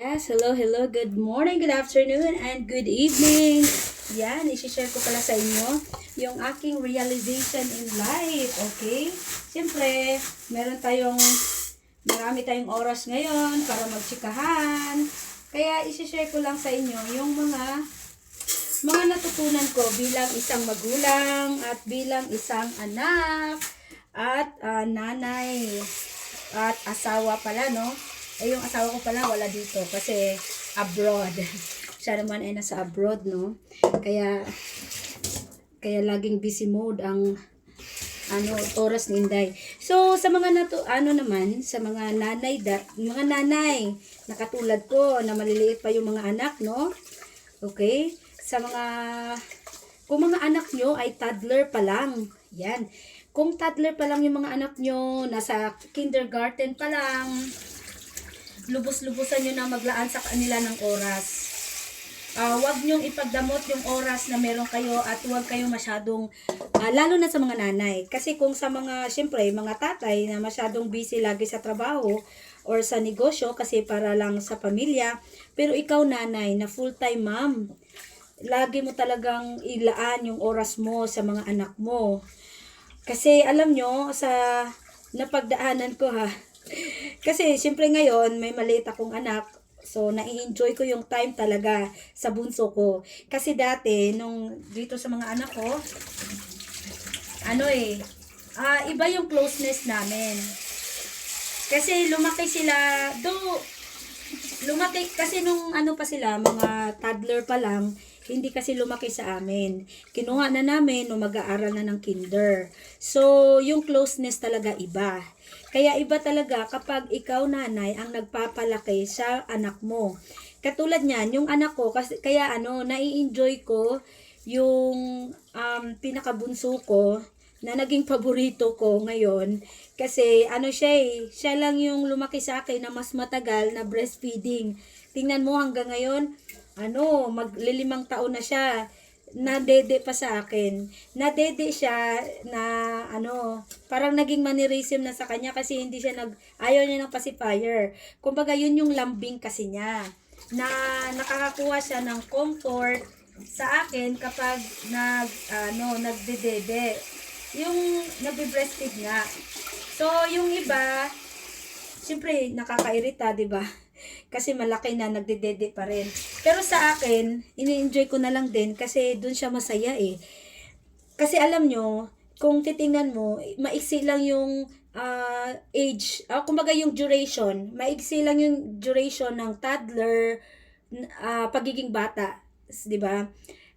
Yes, hello, hello, good morning, good afternoon, and good evening. Yan, isi-share ko pala sa inyo yung aking realization in life, okay? Siyempre, meron tayong, marami tayong oras ngayon para magtsikahan. Kaya isi-share ko lang sa inyo yung mga mga natutunan ko bilang isang magulang at bilang isang anak at ah, nanay at asawa pala, no? Eh, yung asawa ko pala wala dito kasi abroad. Siya naman ay nasa abroad, no? Kaya, kaya laging busy mode ang ano oras ni Inday. So sa mga nato ano naman sa mga nanay da, mga nanay na katulad ko na maliliit pa yung mga anak no. Okay? Sa mga kung mga anak nyo ay toddler pa lang. Yan. Kung toddler pa lang yung mga anak nyo, nasa kindergarten pa lang, lubos-lubusan nyo na maglaan sa kanila ng oras. Ah, wag nyong ipagdamot yung oras na meron kayo at wag kayo masyadong ah, lalo na sa mga nanay kasi kung sa mga syempre mga tatay na masyadong busy lagi sa trabaho or sa negosyo kasi para lang sa pamilya pero ikaw nanay na full-time mom lagi mo talagang ilaan yung oras mo sa mga anak mo kasi alam nyo sa napagdaanan ko ha kasi syempre ngayon may maliit akong anak So, nai-enjoy ko yung time talaga sa bunso ko. Kasi dati, nung dito sa mga anak ko, ano eh, ah iba yung closeness namin. Kasi lumaki sila, do, lumaki, kasi nung ano pa sila, mga toddler pa lang, hindi kasi lumaki sa amin. Kinuha na namin nung mag-aaral na ng kinder. So, yung closeness talaga iba. Kaya iba talaga kapag ikaw nanay ang nagpapalaki sa anak mo. Katulad niyan, yung anak ko, kasi, kaya ano, nai-enjoy ko yung um, pinakabunso ko na naging paborito ko ngayon kasi ano siya eh, siya lang yung lumaki sa akin na mas matagal na breastfeeding. Tingnan mo hanggang ngayon, ano, maglilimang taon na siya nadede pa sa akin. Nadede siya na ano, parang naging mannerism na sa kanya kasi hindi siya nag ayaw niya ng pacifier. Kumbaga yun yung lambing kasi niya na nakakakuha siya ng comfort sa akin kapag nag ano nagdedede. Yung nagbe-breastfeed nga. So yung iba siyempre nakakairita, 'di ba? Kasi malaki na nagdedede pa rin. Pero sa akin, ini-enjoy ko na lang din kasi doon siya masaya eh. Kasi alam nyo, kung titingnan mo, maiksi lang yung ah, age, ah, kumbaga yung duration, maiksi lang yung duration ng toddler, ah, pagiging bata, 'di ba?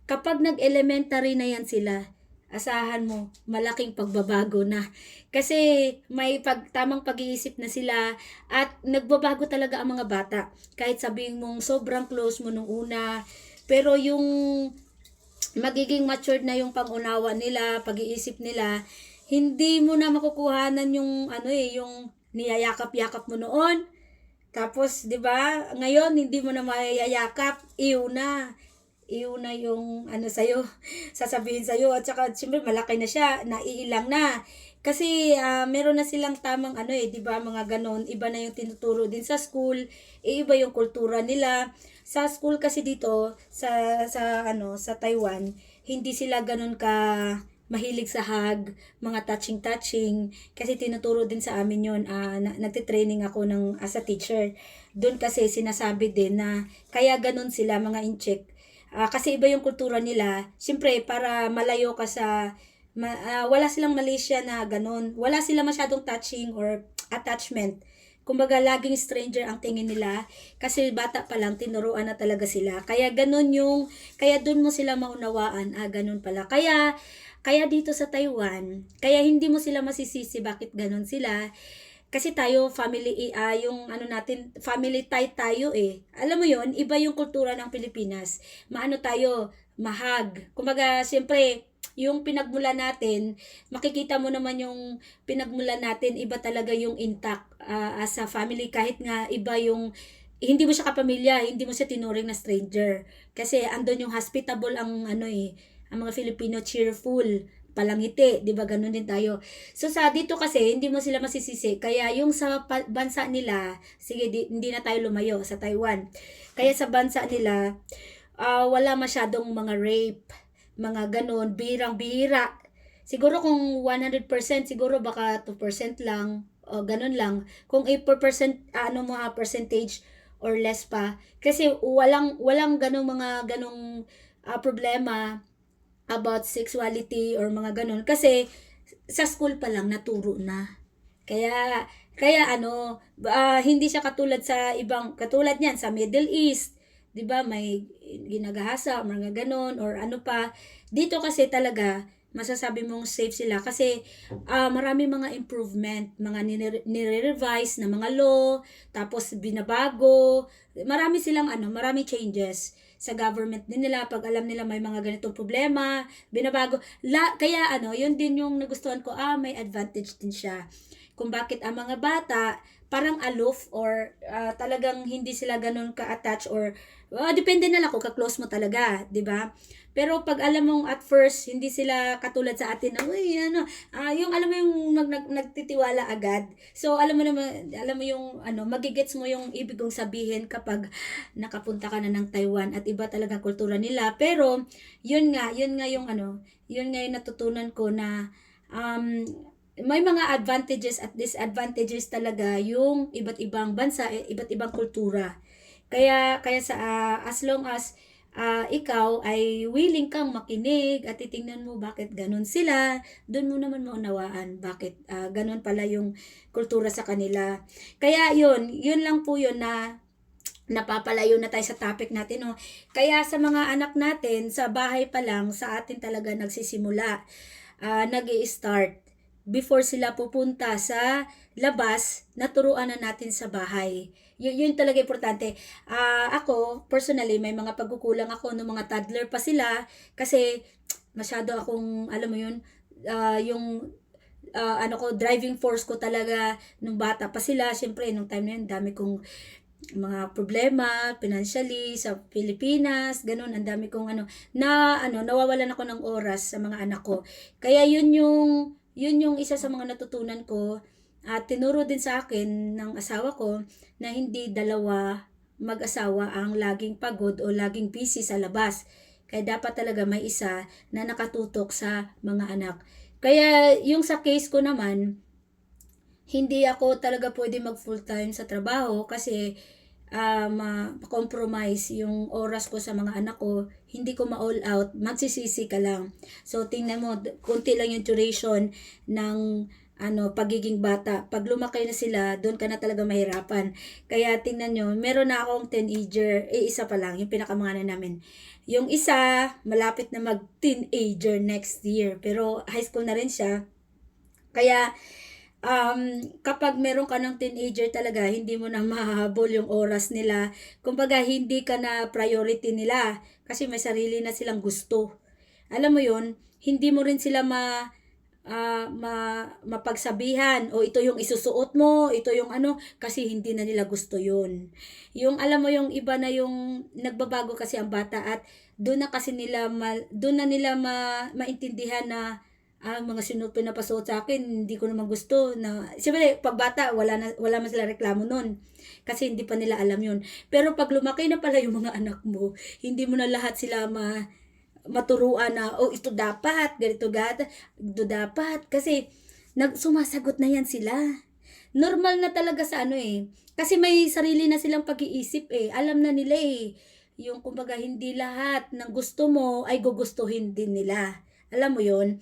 Kapag nag-elementary na yan sila, asahan mo, malaking pagbabago na. Kasi may pag, tamang pag-iisip na sila at nagbabago talaga ang mga bata. Kahit sabihin mong sobrang close mo nung una, pero yung magiging matured na yung pangunawa nila, pag-iisip nila, hindi mo na makukuhanan yung ano eh, yung niyayakap-yakap mo noon. Tapos, 'di ba? Ngayon hindi mo na mayayakap, iw na. Iw na yung ano sa'yo, sasabihin sa'yo. At saka, siyempre, malaki na siya, naiilang na. Kasi, ah, meron na silang tamang ano eh, di ba, mga ganon. Iba na yung tinuturo din sa school. Eh, iba yung kultura nila. Sa school kasi dito, sa, sa, ano, sa Taiwan, hindi sila ganon ka mahilig sa hug, mga touching-touching. Kasi tinuturo din sa amin yon ah, na, nagtitraining ako ng, as a teacher. Doon kasi sinasabi din na kaya ganon sila mga incheck Ah, kasi iba yung kultura nila. Siyempre, para malayo ka sa... Ma, ah, wala silang Malaysia na ganun. Wala sila masyadong touching or attachment. Kumbaga, laging stranger ang tingin nila. Kasi bata pa lang, tinuruan na talaga sila. Kaya ganun yung... Kaya dun mo sila maunawaan. Ah, ganun pala. Kaya... Kaya dito sa Taiwan, kaya hindi mo sila masisisi bakit ganun sila. Kasi tayo, family, ah, yung ano natin, family tie tayo eh. Alam mo yon iba yung kultura ng Pilipinas. Maano tayo, mahag. Kumbaga, siyempre, yung pinagmula natin, makikita mo naman yung pinagmula natin, iba talaga yung intact ah, as a family. Kahit nga iba yung, hindi mo siya kapamilya, hindi mo siya tinuring na stranger. Kasi andon yung hospitable ang ano eh, ang mga Filipino cheerful palangiti, 'di ba? Ganun din tayo. So sa dito kasi hindi mo sila masisisi. Kaya yung sa bansa nila, sige di, hindi na tayo lumayo sa Taiwan. Kaya sa bansa nila ah, wala masyadong mga rape, mga ganun, birang-bira. Siguro kung 100% siguro baka 2% lang o ganun lang. Kung 8% ano mo ha, percentage or less pa. Kasi walang walang ganung mga ganung ah, problema about sexuality or mga ganun. Kasi sa school pa lang naturo na. Kaya kaya ano, ah, hindi siya katulad sa ibang katulad niyan sa Middle East, 'di ba? May ginagahasa, mga ganon or ano pa. Dito kasi talaga masasabi mong safe sila kasi ah, marami mga improvement, mga nire- nire-revise na mga law, tapos binabago. Marami silang ano, marami changes sa government din nila pag alam nila may mga ganitong problema, binabago. La, kaya ano, yun din yung nagustuhan ko, ah, may advantage din siya. Kung bakit ang mga bata parang aloof or ah, talagang hindi sila ganun ka-attach or ah, depende na lang kung ka-close mo talaga, 'di ba? Pero pag alam mong at first hindi sila katulad sa atin na uy ano, ah, yung alam mo yung nag, nag, nagtitiwala agad. So alam mo naman alam mo yung ano, magigets mo yung ibig kong sabihin kapag nakapunta ka na ng Taiwan at iba talaga kultura nila. Pero yun nga, yun nga yung ano, yun nga yung natutunan ko na um, may mga advantages at disadvantages talaga yung iba't ibang bansa, eh, iba't ibang kultura. Kaya kaya sa ah, as long as ah, ikaw ay willing kang makinig at titingnan mo bakit ganun sila, doon mo naman maunawaan bakit ah, ganun pala yung kultura sa kanila. Kaya yun, yun lang po yun na napapalayo na tayo sa topic natin. No? Kaya sa mga anak natin, sa bahay pa lang, sa atin talaga nagsisimula, ah nag start before sila pupunta sa labas, naturuan na natin sa bahay. Y- yun talaga importante. Ah ako, personally, may mga pagkukulang ako ng mga toddler pa sila kasi masyado akong, alam mo yun, ah, yung ah, ano ko, driving force ko talaga nung bata pa sila. Siyempre, nung time na yun, dami kong mga problema financially sa Pilipinas, ganun, ang dami kong ano, na ano, nawawalan ako ng oras sa mga anak ko. Kaya yun yung yun yung isa sa mga natutunan ko at tinuro din sa akin ng asawa ko na hindi dalawa mag-asawa ang laging pagod o laging busy sa labas. Kaya dapat talaga may isa na nakatutok sa mga anak. Kaya yung sa case ko naman, hindi ako talaga pwede mag full time sa trabaho kasi ah, ma-compromise yung oras ko sa mga anak ko, hindi ko ma-all out, magsisisi ka lang. So, tingnan mo, konti lang yung duration ng ano, pagiging bata. Pag lumaki na sila, doon ka na talaga mahirapan. Kaya tingnan nyo, meron na akong teenager, eh isa pa lang, yung pinakamangana namin. Yung isa, malapit na mag-teenager next year. Pero high school na rin siya. Kaya, um, kapag meron ka ng teenager talaga, hindi mo na mahahabol yung oras nila. Kumbaga, hindi ka na priority nila kasi may sarili na silang gusto. Alam mo yon hindi mo rin sila ma, ah, ma, mapagsabihan o ito yung isusuot mo, ito yung ano, kasi hindi na nila gusto yun. Yung alam mo yung iba na yung nagbabago kasi ang bata at doon na kasi nila ma, doon na nila ma, maintindihan na ah, mga sinut pinapasuot sa akin, hindi ko naman gusto na, siyempre, pag bata, wala, na, wala man sila reklamo nun. Kasi hindi pa nila alam yun. Pero pag lumaki na pala yung mga anak mo, hindi mo na lahat sila ma, maturuan na, oh, ito dapat, ganito gata, ito dapat. Kasi, nag, sumasagot na yan sila. Normal na talaga sa ano eh. Kasi may sarili na silang pag-iisip eh. Alam na nila eh. Yung kumbaga hindi lahat ng gusto mo ay gugustuhin din nila. Alam mo yon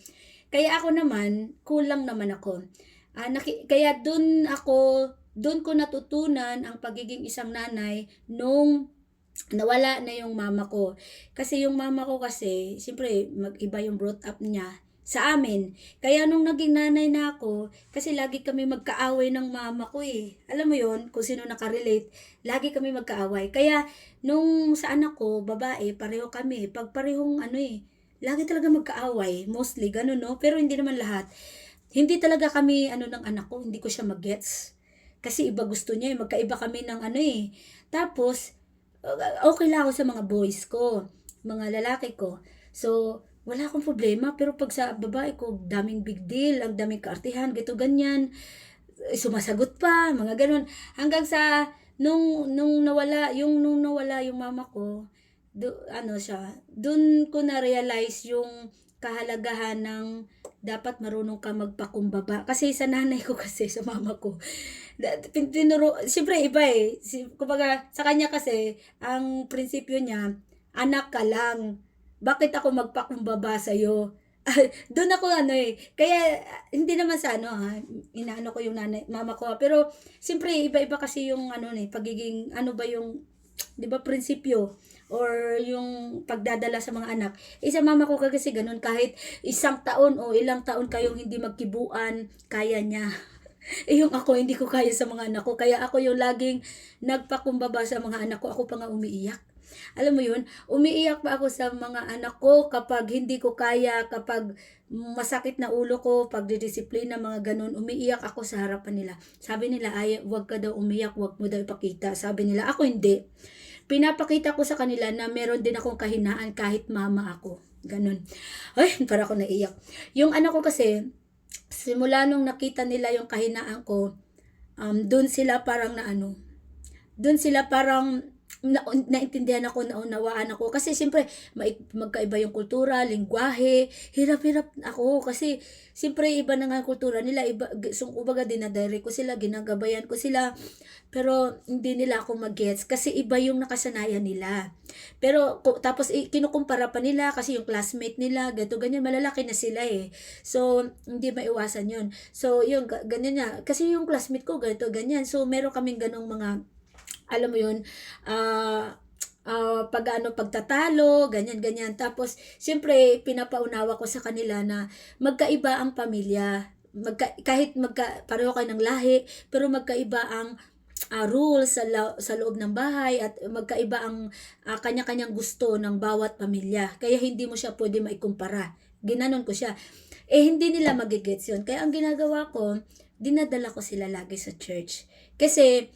kaya ako naman, kulang naman ako. Ah, naki- kaya dun ako, dun ko natutunan ang pagiging isang nanay nung nawala na yung mama ko. Kasi yung mama ko kasi, siyempre, mag-iba yung brought up niya sa amin. Kaya nung naging nanay na ako, kasi lagi kami magkaaway ng mama ko eh. Alam mo yon kung sino nakarelate, lagi kami magkaaway. Kaya nung sa anak ko, babae, pareho kami. Pag parehong ano eh, lagi talaga magkaaway, mostly, ganun no? Pero hindi naman lahat. Hindi talaga kami, ano ng anak ko, hindi ko siya mag-gets. Kasi iba gusto niya, eh. magkaiba kami ng ano eh. Tapos, uh, okay lang ako sa mga boys ko, mga lalaki ko. So, wala akong problema. Pero pag sa babae ko, daming big deal, ang daming kaartihan, gito ganyan. Eh, Sumasagot pa, mga ganun. Hanggang sa, nung, nung nawala, yung nung nawala yung mama ko, do, ano siya, dun ko na-realize yung kahalagahan ng dapat marunong ka magpakumbaba. Kasi sa nanay ko kasi, sa mama ko, tinuro, siyempre iba eh. Kumbaga, sa kanya kasi, ang prinsipyo niya, anak ka lang. Bakit ako magpakumbaba sa'yo? Doon ako ano eh. Kaya, ah, hindi naman sa ano ha, inaano ko yung nanay, mama ko ha. Pero, siyempre, iba-iba kasi yung ano eh, pagiging, ano ba yung, di ba, prinsipyo or yung pagdadala sa mga anak. Eh, sa mama ko kasi ganun, kahit isang taon o ilang taon kayong hindi magkibuan, kaya niya. Eh, yung ako, hindi ko kaya sa mga anak ko. Kaya ako yung laging nagpakumbaba sa mga anak ko. Ako pa nga umiiyak. Alam mo yun, umiiyak pa ako sa mga anak ko kapag hindi ko kaya, kapag masakit na ulo ko, pag didisiplina, mga ganun, umiiyak ako sa harapan nila. Sabi nila, ay, wag ka daw umiyak, wag mo daw ipakita. Sabi nila, ako hindi. Pinapakita ko sa kanila na meron din akong kahinaan kahit mama ako. Ganun. Ay, para ako naiyak. Yung anak ko kasi, simula nung nakita nila yung kahinaan ko, um, dun sila parang na ano, dun sila parang na, naintindihan ako, naunawaan ako. Kasi siyempre, magkaiba yung kultura, lingwahe, hirap-hirap ako. Kasi siyempre, iba na nga kultura nila. Iba, so, ubaga, dinadire ko sila, ginagabayan ko sila. Pero hindi nila ako mag-gets kasi iba yung nakasanayan nila. Pero tapos i- kinukumpara pa nila kasi yung classmate nila, gato ganyan, malalaki na sila eh. So, hindi maiwasan yun. So, yung ga- ganyan na. Kasi yung classmate ko, ganito, ganyan. So, meron kaming ganong mga alam mo yun, ah ah, pag ano, pagtatalo, ganyan, ganyan. Tapos, siyempre, pinapaunawa ko sa kanila na magkaiba ang pamilya. Magka, kahit magka, pareho kayo ng lahi, pero magkaiba ang ah, rules sa, lo- sa loob ng bahay at magkaiba ang ah, kanya-kanyang gusto ng bawat pamilya. Kaya hindi mo siya pwede maikumpara. Ginanon ko siya. Eh, hindi nila magigets yun. Kaya ang ginagawa ko, dinadala ko sila lagi sa church. Kasi,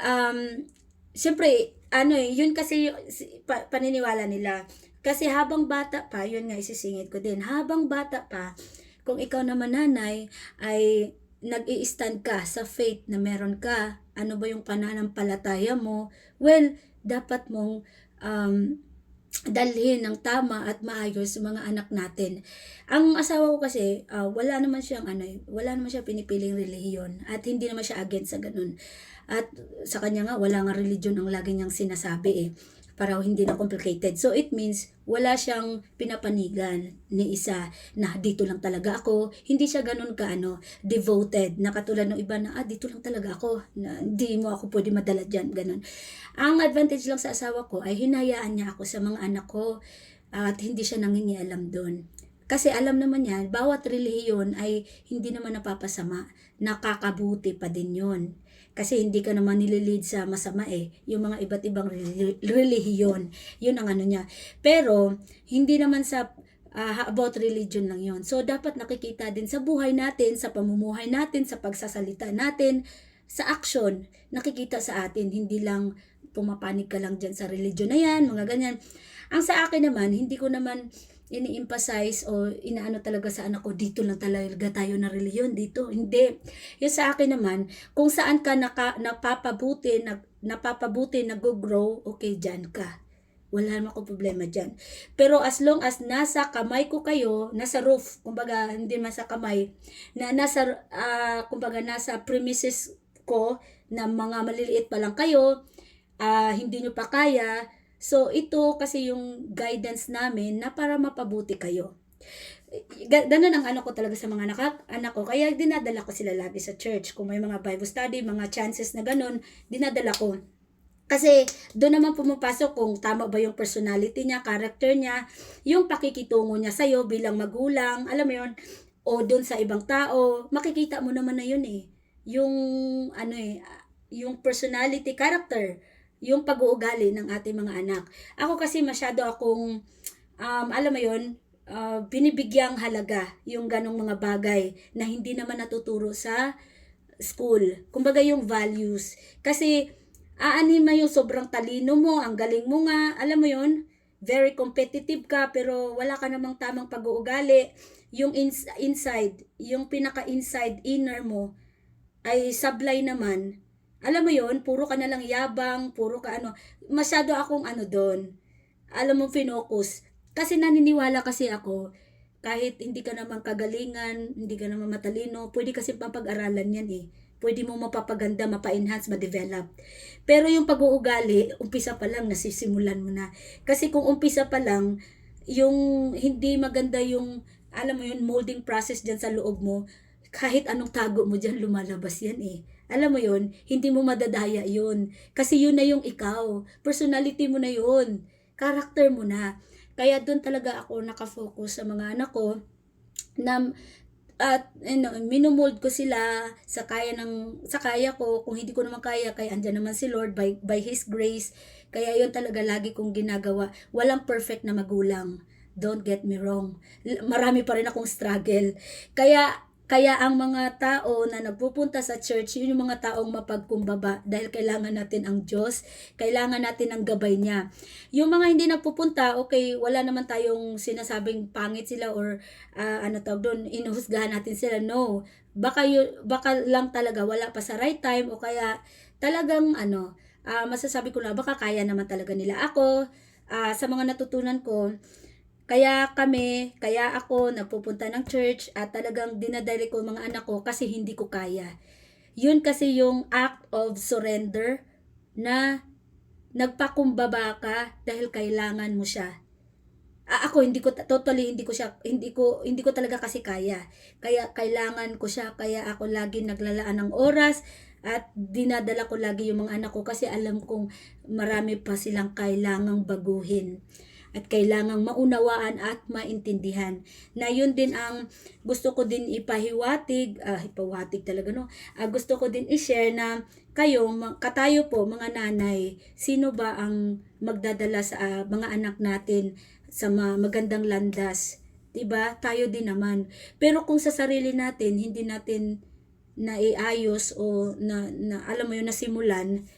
um, siyempre, ano eh, yun kasi pa, paniniwala nila. Kasi habang bata pa, yun nga isisingit ko din, habang bata pa, kung ikaw naman nanay, ay nag stand ka sa faith na meron ka, ano ba yung pananampalataya mo, well, dapat mong um, dalhin ng tama at maayos mga anak natin. Ang asawa ko kasi, ah, wala naman siyang ano, wala naman siya pinipiling relihiyon at hindi naman siya against sa ganun. At sa kanya nga, wala nga religion ang lagi niyang sinasabi eh. Para hindi na complicated. So it means, wala siyang pinapanigan ni isa na dito lang talaga ako. Hindi siya ganun ka ano, devoted. Na katulad ng iba na, ah, dito lang talaga ako. Na, hindi mo ako pwede madala dyan. Ganun. Ang advantage lang sa asawa ko ay hinayaan niya ako sa mga anak ko at hindi siya nangingialam doon. Kasi alam naman niya, bawat relihiyon ay hindi naman napapasama. Nakakabuti pa din yon kasi hindi ka naman nililid sa masama eh. Yung mga iba't ibang reli- relihiyon. Yun ang ano niya. Pero, hindi naman sa ah, about religion lang yon So, dapat nakikita din sa buhay natin, sa pamumuhay natin, sa pagsasalita natin, sa action, nakikita sa atin. Hindi lang pumapanig ka lang dyan sa religion na yan, mga ganyan. Ang sa akin naman, hindi ko naman ini-emphasize o inaano talaga sa anak ko, dito lang talaga tayo na reliyon, dito. Hindi. Yung sa akin naman, kung saan ka naka, napapabuti, nag, napapabuti, nag-grow, okay, dyan ka. Wala naman akong problema dyan. Pero as long as nasa kamay ko kayo, nasa roof, kumbaga, hindi man sa kamay, na nasa, ah, kumbaga, nasa premises ko, na mga maliliit pa lang kayo, ah, hindi nyo pa kaya, So, ito kasi yung guidance namin na para mapabuti kayo. Ga- Ganun ang ano ko talaga sa mga anak, anak ko. Kaya dinadala ko sila lagi sa church. Kung may mga Bible study, mga chances na ganun, dinadala ko. Kasi doon naman pumapasok kung tama ba yung personality niya, character niya, yung pakikitungo niya sa'yo bilang magulang, alam mo yun, o doon sa ibang tao, makikita mo naman na yun eh. Yung, ano eh, yung personality, character, yung pag-uugali ng ating mga anak. Ako kasi masyado akong, um, alam mo yun, uh, binibigyang halaga yung ganong mga bagay na hindi naman natuturo sa school. Kumbaga yung values. Kasi, aanin mo yung sobrang talino mo, ang galing mo nga, alam mo yun, very competitive ka pero wala ka namang tamang pag-uugali, yung ins- inside, yung pinaka-inside inner mo ay sablay naman. Alam mo yon puro ka na lang yabang, puro ka ano, masyado akong ano doon. Alam mo, finocus. Kasi naniniwala kasi ako, kahit hindi ka naman kagalingan, hindi ka naman matalino, pwede kasi papag-aralan yan eh. Pwede mo mapapaganda, mapa-enhance, ma-develop. Pero yung pag-uugali, umpisa pa lang, nasisimulan mo na. Kasi kung umpisa pa lang, yung hindi maganda yung, alam mo yun, molding process dyan sa loob mo, kahit anong tago mo dyan, lumalabas yan eh. Alam mo yun, hindi mo madadaya yun. Kasi yun na yung ikaw. Personality mo na yun. Character mo na. Kaya doon talaga ako nakafocus sa mga anak ko na at ano, minumold ko sila sa kaya ng sa kaya ko kung hindi ko naman kaya kay andyan naman si Lord by by his grace kaya yun talaga lagi kong ginagawa walang perfect na magulang don't get me wrong marami pa rin akong struggle kaya kaya ang mga tao na nagpupunta sa church, yun yung mga taong mapagkumbaba dahil kailangan natin ang Diyos, kailangan natin ang gabay niya. Yung mga hindi nagpupunta, okay, wala naman tayong sinasabing pangit sila or ah, ano tawag doon, inuhusgahan natin sila. No, baka, yun, baka lang talaga wala pa sa right time o kaya talagang ano, ah, masasabi ko na baka kaya naman talaga nila. Ako, ah, sa mga natutunan ko, kaya kami, kaya ako nagpupunta ng church at talagang dinadali ko mga anak ko kasi hindi ko kaya. Yun kasi yung act of surrender na nagpakumbaba ka dahil kailangan mo siya. A- ako hindi ko totally hindi ko siya hindi ko hindi ko talaga kasi kaya. Kaya kailangan ko siya kaya ako lagi naglalaan ng oras at dinadala ko lagi yung mga anak ko kasi alam kong marami pa silang kailangang baguhin at kailangang maunawaan at maintindihan. Na yun din ang gusto ko din ipahiwatig, ah, ipawatig talaga no, Ah, gusto ko din i-share na kayo, katayo po mga nanay, sino ba ang magdadala sa ah, mga anak natin sa ma- magandang landas? 'Di ba? Tayo din naman. Pero kung sa sarili natin, hindi natin naiayos o na, na alam mo yun, nasimulan,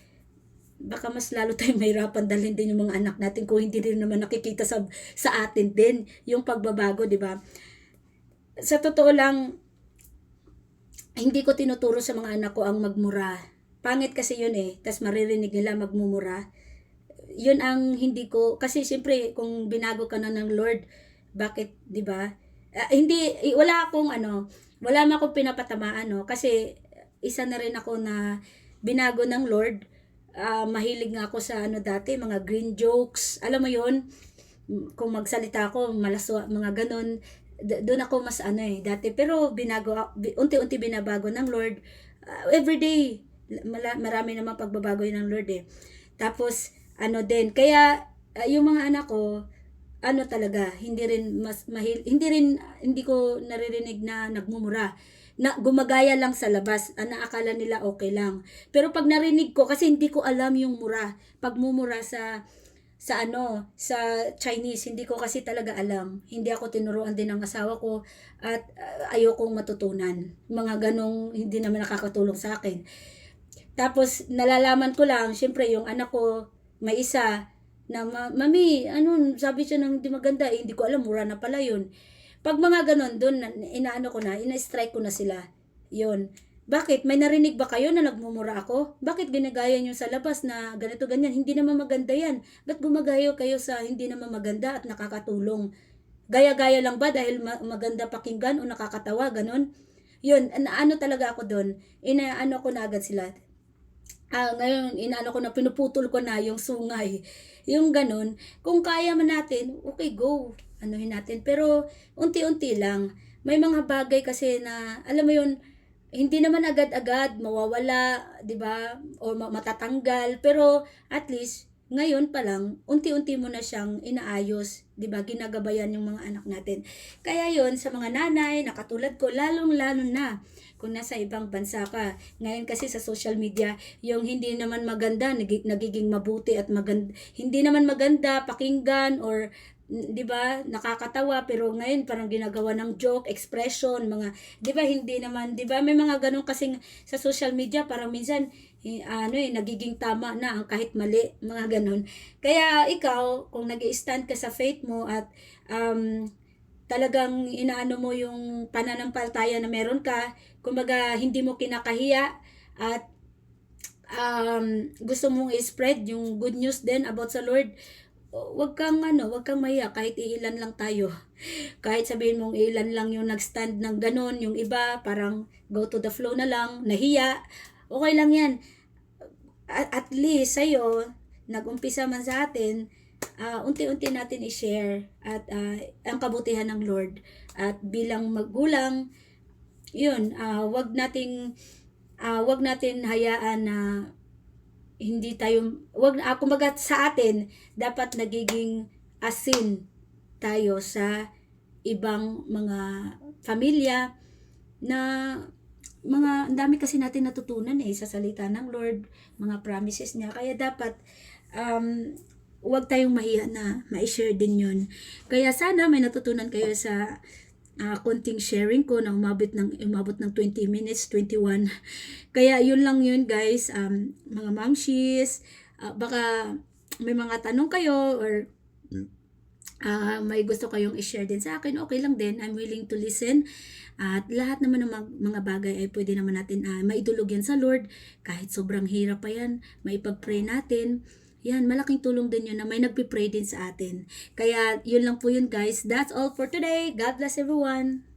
baka mas lalo tayong mahirapan dalhin din yung mga anak natin kung hindi rin naman nakikita sa, sa atin din yung pagbabago, di ba? Sa totoo lang, hindi ko tinuturo sa mga anak ko ang magmura. Pangit kasi yun eh. Tapos maririnig nila magmumura. Yun ang hindi ko, kasi siyempre kung binago ka na ng Lord, bakit, di ba? Ah, hindi, eh, wala akong ano, wala man akong pinapatamaan, no? Kasi isa na rin ako na binago ng Lord ah, mahilig nga ako sa ano dati, mga green jokes. Alam mo yon kung magsalita ako, malaswa, mga ganon. D- doon ako mas ano eh, dati. Pero binago, bi- unti-unti binabago ng Lord. Ah, everyday, marami naman pagbabago ng Lord eh. Tapos, ano din, kaya ah, yung mga anak ko, ano talaga, hindi rin mas mahil, hindi rin, hindi ko naririnig na nagmumura na gumagaya lang sa labas, ah, na akala nila okay lang. Pero pag narinig ko, kasi hindi ko alam yung mura, pagmumura sa sa ano, sa Chinese, hindi ko kasi talaga alam. Hindi ako tinuruan din ng asawa ko at uh, ayokong matutunan. Mga ganong hindi naman nakakatulong sa akin. Tapos nalalaman ko lang, syempre yung anak ko, may isa na "Ma- mami, ano, sabi siya ng hindi maganda, eh, hindi ko alam, mura na pala yun. Pag mga ganon, doon, na- inaano ko na, ina-strike ko na sila. Yun. Bakit? May narinig ba kayo na nagmumura ako? Bakit ginagaya nyo sa labas na ganito ganyan? Hindi naman maganda yan. Ba't gumagayo kayo sa hindi naman maganda at nakakatulong? Gaya-gaya lang ba dahil ma- maganda pakinggan o nakakatawa? Ganon? Yun, na- ano talaga ako doon? Inaano ko na agad sila. Ah, ngayon, inaano ko na, pinuputol ko na yung sungay. Yung ganon. Kung kaya man natin, okay, go. Anuhin natin. Pero, unti-unti lang. May mga bagay kasi na, alam mo yun, hindi naman agad-agad mawawala, 'di ba? O ma- matatanggal, pero at least ngayon pa lang, unti-unti mo na siyang inaayos, 'di ba? Ginagabayan yung mga anak natin. Kaya 'yon sa mga nanay na katulad ko, lalong-lalo na kung nasa ibang bansa ka. Ngayon kasi sa social media, yung hindi naman maganda, nagi- nagiging mabuti at maganda, hindi naman maganda pakinggan or 'di ba nakakatawa pero ngayon parang ginagawa ng joke expression mga 'di ba hindi naman 'di ba may mga ganun kasing sa social media parang minsan ano eh, nagiging tama na ang kahit mali, mga ganun. Kaya ikaw, kung nag stand ka sa faith mo at um, talagang inaano mo yung pananampalataya na meron ka, kumbaga hindi mo kinakahiya at um, gusto mong i-spread yung good news din about sa Lord, wag kang ano, wag kang mahiya kahit iilan lang tayo. Kahit sabihin mong ilan lang yung nagstand ng ganon, yung iba parang go to the flow na lang, nahiya. Okay lang yan. At, at least sa'yo, nag-umpisa man sa atin, ah, unti-unti natin i-share at ah, ang kabutihan ng Lord. At bilang magulang, yun, ah, wag nating ah, wag natin hayaan na hindi tayo wag ah, kumbaga sa atin dapat nagiging asin tayo sa ibang mga pamilya na mga ang dami kasi natin natutunan eh sa salita ng Lord, mga promises niya. Kaya dapat um, huwag tayong mahiya na ma-share din yun. Kaya sana may natutunan kayo sa ah, konting sharing ko na umabot ng umabot ng 20 minutes, 21. Kaya yun lang yun guys, um, mga mamshis, ah, baka may mga tanong kayo or ah, may gusto kayong i-share din sa akin, okay lang din. I'm willing to listen. At lahat naman ng mga bagay ay pwede naman natin ah, maidulog yan sa Lord. Kahit sobrang hirap pa yan, maipag-pray natin. Yan, malaking tulong din yun na may nagpipray din sa atin. Kaya yun lang po yun guys. That's all for today. God bless everyone.